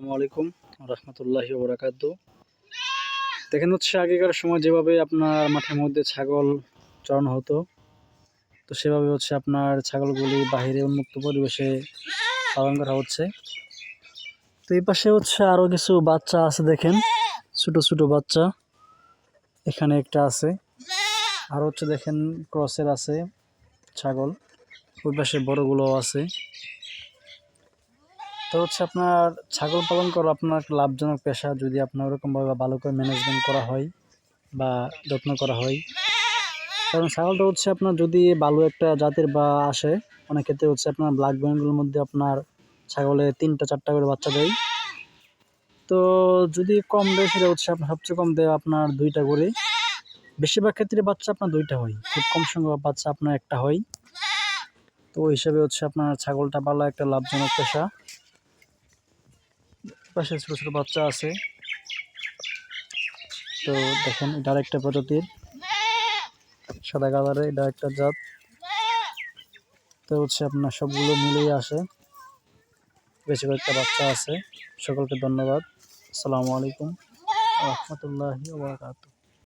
আসসালামু আলাইকুম রহমতুল্লাহি ওবরাকাতু দেখেন হচ্ছে আগেকার সময় যেভাবে আপনার মাঠের মধ্যে ছাগল চড়ানো হতো, তো সেভাবে হচ্ছে আপনার ছাগলগুলি বাহিরে উন্মুক্ত পরিবেশে পালন করা হচ্ছে। তো এই পাশে হচ্ছে আরও কিছু বাচ্চা আছে দেখেন, ছোট ছোট বাচ্চা। এখানে একটা আছে। আর হচ্ছে দেখেন ক্রসের আছে ছাগল, ওই পাশে বড়গুলো আছে। তো হচ্ছে আপনার ছাগল পালন করা আপনার লাভজনক পেশা যদি আপনার ওরকমভাবে ভালো করে ম্যানেজমেন্ট করা হয় বা যত্ন করা হয়। কারণ ছাগলটা হচ্ছে আপনার যদি ভালো একটা জাতের বা আসে, অনেক ক্ষেত্রে হচ্ছে আপনার ব্লাড ব্যাঙ্কগুলোর মধ্যে আপনার ছাগলে তিনটা, চারটা করে বাচ্চা দেয়। তো যদি কম দেয় সেটা হচ্ছে আপনার সবচেয়ে কম দেয় আপনার দুইটা করে, বেশিরভাগ ক্ষেত্রে বাচ্চা আপনার দুইটা হয়, খুব কম সংখ্যক বাচ্চা আপনার একটা হয়। তো ওই হিসাবে হচ্ছে আপনার ছাগলটা ভালো একটা লাভজনক পেশা। পাশে ছোটো ছোটো বাচ্চা আছে। তো দেখেন, এটা একটা প্রজাতির। সাদা কালারের, এটা একটা জাত। তো হচ্ছে আপনার সবগুলো মিলেই আসে। বেশি কয়েকটা বাচ্চা আছে। সকলকে ধন্যবাদ। আসসালামু আলাইকুম। রহমতুল্লাহি